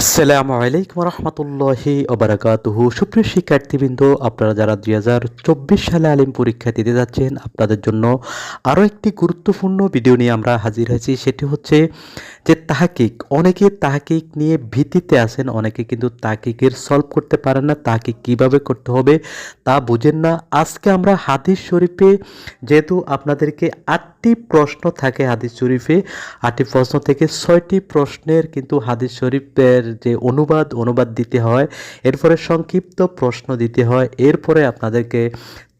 আসসালামু আলাইকুম রহমতুল্লাহি ওবরাকাতুহু। সুপ্রিয় শিক্ষার্থীবৃন্দ, আপনারা যারা দুই হাজার চব্বিশ সালে আলিম পরীক্ষা দিতে যাচ্ছেন, আপনাদের জন্য আরও একটি গুরুত্বপূর্ণ ভিডিও নিয়ে আমরা হাজির হয়েছি। সেটি হচ্ছে যে তাহাকিক, অনেকে তাহাকিক নিয়ে ভীতিতে আছেন, অনেকে কিন্তু তাহাকিকের সলভ করতে পারেন না, তাহাকিক কীভাবে করতে হবে তা বুঝেন না। আজকে আমরা হাদিস শরীফে যেহেতু আপনাদেরকে আটটি প্রশ্ন থাকে হাদিস শরীফে। আটটি প্রশ্ন থেকে ছয়টি প্রশ্নের কিন্তু হাদিস শরীফের যে অনুবাদ অনুবাদ দিতে হয়। এরপরে সংক্ষিপ্ত প্রশ্ন দিতে হয়। এরপরে আপনাদেরকে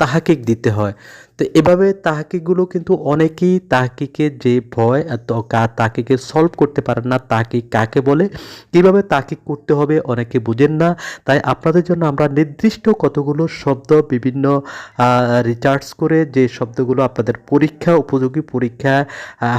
তাহাকিক দিতে হয়। তো এভাবে তাহাকিকগুলো কিন্তু অনেকেই তাহাকিকের যে ভয় তাহাকিকে সলভ করতে পারেন না, তাহাকিক কাকে বলে, কীভাবে তাহাকিক করতে হবে অনেকে বুঝেন না। তাই আপনাদের জন্য আমরা নির্দিষ্ট কতগুলো শব্দ বিভিন্ন রিচার্জ করে যে শব্দগুলো আপনাদের পরীক্ষা, উপযোগী পরীক্ষা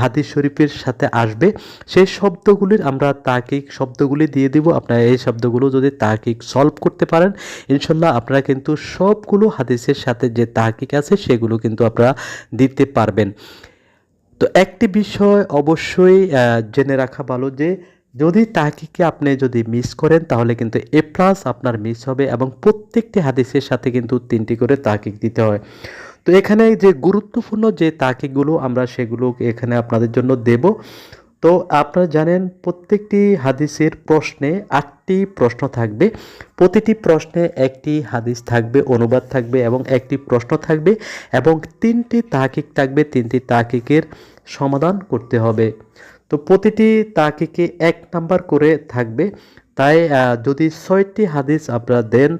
হাদিস শরীফের সাথে আসবে, সেই শব্দগুলির আমরা তাকিক শব্দগুলি দিয়ে দিব। আপনারা এই শব্দগুলো যদি তাকিক সলভ করতে পারেন, ইনশাল্লাহ আপনারা কিন্তু সবগুলো হাদিসের সাথে যে তাকিক আছে সেগুলো কিন্তু আপনারা দিতে পারবেন। তো একটি বিষয় অবশ্যই জেনে রাখা ভালো যে যদি তাকিকে আপনি যদি মিস করেন, তাহলে কিন্তু এ প্লাস আপনার মিস হবে এবং প্রত্যেকটি হাদিসের সাথে কিন্তু তিনটি করে তাকিক দিতে হয়। তো এখানে যে গুরুত্বপূর্ণ যে তাকিকগুলো আমরা সেগুলো এখানে আপনাদের জন্য দেব। তো আপনারা জানেন প্রত্যেকটি হাদিসের প্রশ্নে আটটি প্রশ্ন থাকবে। প্রতিটি প্রশ্নে একটি হাদিস থাকবে, অনুবাদ থাকবে এবং একটি প্রশ্ন থাকবে এবং তিনটি তাকিক থাকবে, তিনটি তাকিকের সমাধান করতে হবে। তো প্রতিটি তাকিকে এক নাম্বার করে থাকবে। তাই যদি ছয়টি হাদিস আপনারা দেন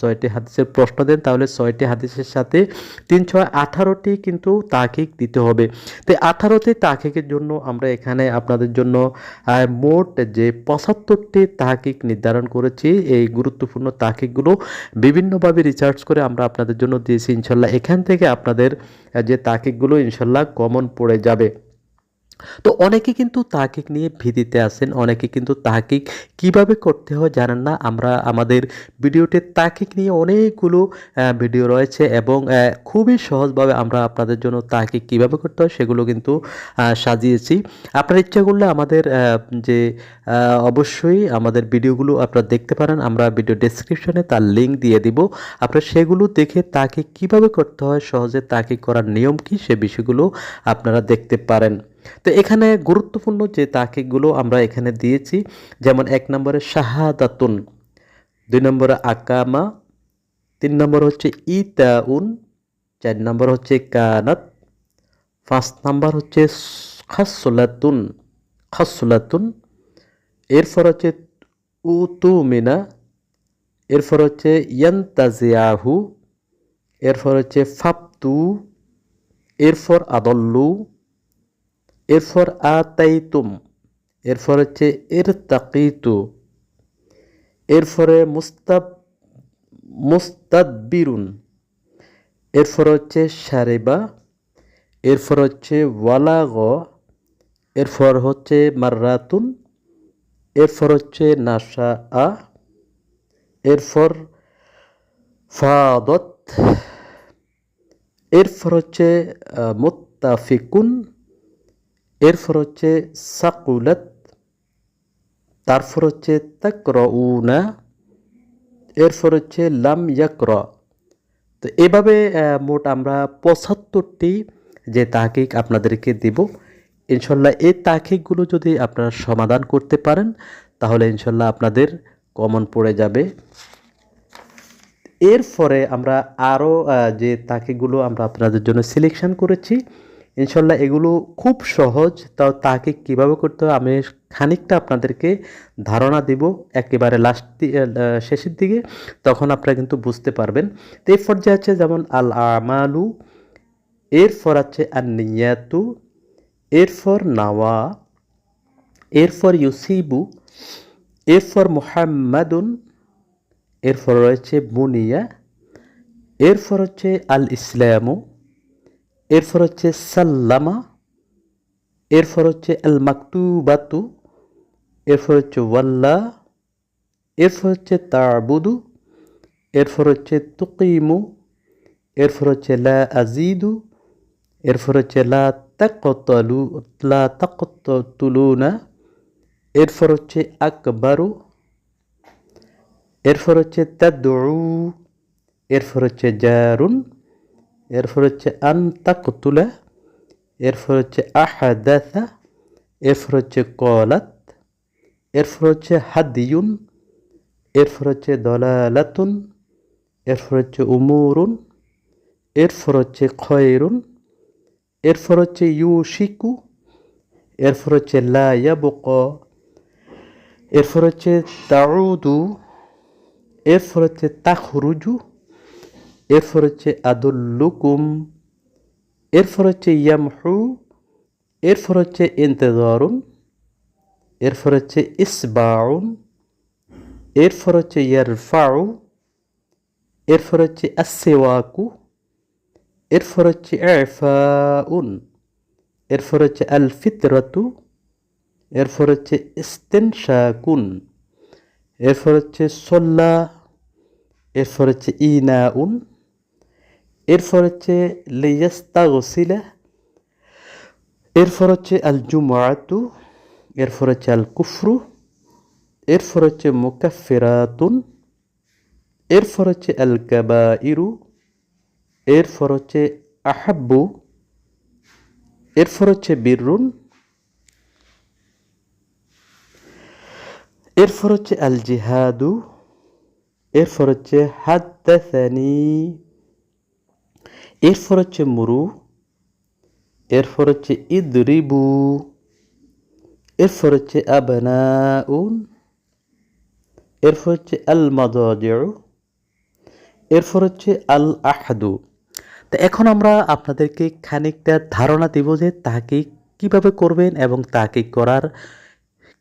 ছয়টি হাদিসের প্রশ্ন দেন, তাহলে ছয়টি হাদিসের সাথে তিন ছয় আঠারোটি কিন্তু তাকিক দিতে হবে। তো আঠারোটি তাকিকের জন্য আমরা এখানে আপনাদের জন্য মোট যে পঁচাত্তরটি তাকিক নির্ধারণ করেছি, এই গুরুত্বপূর্ণ তাকিকগুলো বিভিন্নভাবে রিসার্চ করে আমরা আপনাদের জন্য দিয়েছি। ইনশাল্লাহ এখান থেকে আপনাদের যে তাকিকগুলো ইনশাল্লাহ কমন পড়ে যাবে। তো অনেকে কিন্তু তাহাকিক নিয়ে ভীতিতে আছেন, অনেকে কিন্তু তাহাকিক কীভাবে করতে হয় জানেন না। আমরা, আমাদের ভিডিওতে তাহাকিক নিয়ে অনেকগুলো ভিডিও রয়েছে এবং খুবই সহজভাবে আমরা আপনাদের জন্য তাহাকিক কীভাবে করতে হয় সেগুলো কিন্তু সাজিয়েছি। আপনার ইচ্ছা করলে আমাদের যে অবশ্যই আমাদের ভিডিওগুলো আপনারা দেখতে পারেন। আমরা ভিডিও ডেসক্রিপশনে তার লিঙ্ক দিয়ে দিব। আপনারা সেগুলো দেখে তাকে কীভাবে করতে হয়, সহজে তাকে করার নিয়ম কি সে বিষয়গুলো আপনারা দেখতে পারেন। তো এখানে গুরুত্বপূর্ণ যে তাকিকগুলো আমরা এখানে দিয়েছি, যেমন এক নম্বরে শাহাদাতুন, দুই নম্বরে আকামা, তিন নম্বর হচ্ছে ইতাউন, চার নম্বর হচ্ছে কানাত, পাঁচ নম্বর হচ্ছে খাসলাতুন খাসলাতুন। এরপর হচ্ছে উতুমিনা, এরপর হচ্ছে ইয়ান্তাজিয়াহু, এরপর হচ্ছে ফাপতু এরপর আদল্লু। এরপর আতাইতুম এরপর হচ্ছে এর তাকিতু এরপরে মুস্তাব, মুস্তাদবিরুন এরপর হচ্ছে সারেবা এরপর হচ্ছে ওয়ালাগ এরপর হচ্ছে মাররাতুন এরপর হচ্ছে নাসা আ এরপর ফাদত এরপর হচ্ছে মুত্তাফিকুন এরপর হচ্ছে সাকুলাত, তারপর হচ্ছে তাকরউনা, এরপর হচ্ছে লাম ইয়াকর। তো এভাবে মোট আমরা পঁচাত্তরটি যে তাকিক আপনাদেরকে দিব ইনশাল্লাহ এই তাকিকগুলো যদি আপনারা সমাধান করতে পারেন, তাহলে ইনশাল্লাহ আপনাদের কমন পড়ে যাবে। এরপরে আমরা আরও যে তাকিগুলো আমরা আপনাদের জন্য সিলেকশন করেছি ইনশাল্লাহ এগুলো খুব সহজ। তাও তাকে কীভাবে করতে হবে? আমি খানিকটা আপনাদেরকে ধারণা দিব একেবারে লাস্ট শেষের দিকে। তখন আপনারা কিন্তু বুঝতে পারবেন। তো এই পর্যায়ে আছে যেমন আল আমালু এরপর আছে আর নিয়াতু এরপর নাওয়া, এরপর ইউসিবু, এরপর মোহাম্মাদুন, এরপর রয়েছে বুনিয়া, এরপর হচ্ছে আল ইসলামু এরপর হচ্ছে সাল্লামা এরপর হচ্ছে আল মাকতুবাতু এরপর হচ্ছে ওয়াল্লা এরপর হচ্ছে তাবুদু এরপর হচ্ছে তুকিমু এরপর হচ্ছে লা আজিদু এরপর হচ্ছে লা তাকতালু লা তাকতুলুনা এরপর হচ্ছে আকবারু এরপর হচ্ছে তাদউ এরপর হচ্ছে জারুন এরপর হচ্ছে আন তাকতুলা এরপর হচ্ছে আহাদাসা এরপর হচ্ছে কলাত এরপর হচ্ছে হাদিয়ুন এরপর হচ্ছে দলালাতুন এরপর হচ্ছে উমুরুন এরপর হচ্ছে খয়রুন এরপর হচ্ছে ইউশিকু এরপর হচ্ছে লা ইয়াবক এরপর হচ্ছে তাউদু এরপর হচ্ছে তাখরুজু এরপর হচ্ছে আদুল্লুকুম এরপর হচ্ছে ইয়ামহু এরপর হচ্ছে ইন্তজারুন এরপর হচ্ছে ইসবাউন এরপর হচ্ছে ইয়ারফাউ এরপর হচ্ছে আসেওয়াকু এরপর হচ্ছে এফাউন এরপর হচ্ছে আল ফিতরাতু এরপর হচ্ছে ইস্তেনশাকুন এরপর হচ্ছে সল্লা এরপর হচ্ছে ইনাউন এরপর হচ্ছে লিয়াস্তাগসিলা এরপর হচ্ছে আল জুমাতু এরপর হচ্ছে আল কুফরু এরপর হচ্ছে মুকাফিরাতুন এরপর হচ্ছে আল কাবাইরু এরপর হচ্ছে আহাব্বু এরপর হচ্ছে বীররুন এরপর হচ্ছে আল জিহাদু এরপর হচ্ছে হাদ্দাসানি এরপর হচ্ছে মুরু, এরপর হচ্ছে ইদরিবু, এরপর হচ্ছে আবনাউন, এরপর হচ্ছে আল মাদাজিউ এরপর হচ্ছে আল আহাদু তো এখন আমরা আপনাদেরকে খানিকটা ধারণা দেব যে তাকে কীভাবে করবেন এবং তাকে করার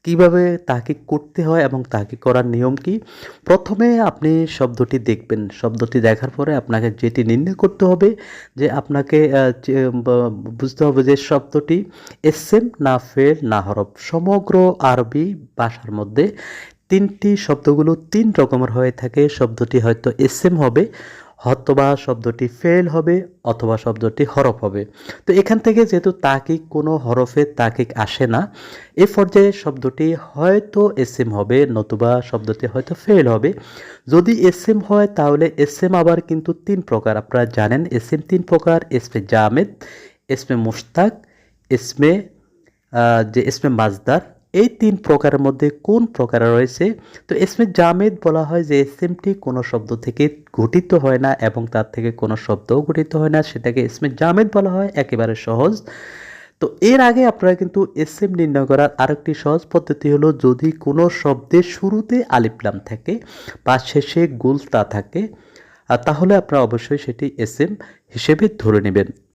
কীভাবে তাকে করতে হয় এবং তাকে করার নিয়ম কি? প্রথমে আপনি শব্দটি দেখবেন। শব্দটি দেখার পরে আপনাকে যেটি নির্ণয় করতে হবে যে আপনাকে বুঝতে হবে যে শব্দটি এসএম না ফেল না হরফ। সমগ্র আরবি ভাষার মধ্যে তিনটি শব্দগুলো তিন রকমের হয়ে থাকে। শব্দটি হয়তো এসএম হবে অথবা শব্দটি ফেল হবে অথবা শব্দটি হরফ হবে। তো এখান থেকে যেহেতু তাকিক, কোনো হরফে তাকিক আসে না, এ পর্যায়ে শব্দটি হয়তো এসএম হবে, নতুবা শব্দটি হয়তো ফেল হবে। যদি এসএম হয়, তাহলে এসএম আবার কিন্তু তিন প্রকার। আপনারা জানেন, এসএম তিন প্রকার এসমে জামেদ এসমে মুশতাক এসমে যে এসমে মাজদার এই তিন প্রকারের মধ্যে কোন প্রকার রয়েছে? তো এসমে জামেদ বলা হয় যে এসএমটি কোনো শব্দ থেকে গঠিত হয় না এবং তার থেকে কোনো শব্দও গঠিত হয় না। সেটাকে এসমে জামেদ বলা হয়, একেবারে সহজ। তো এর আগে আপনারা কিন্তু এসএম নির্ণয় করার আরেকটি সহজ পদ্ধতি হলো, যদি কোনো শব্দের শুরুতে আলিফলাম থাকে বা শেষে গুলতা থাকে তাহলে আপনারা অবশ্যই সেটি এসএম হিসেবে ধরে নেবেন।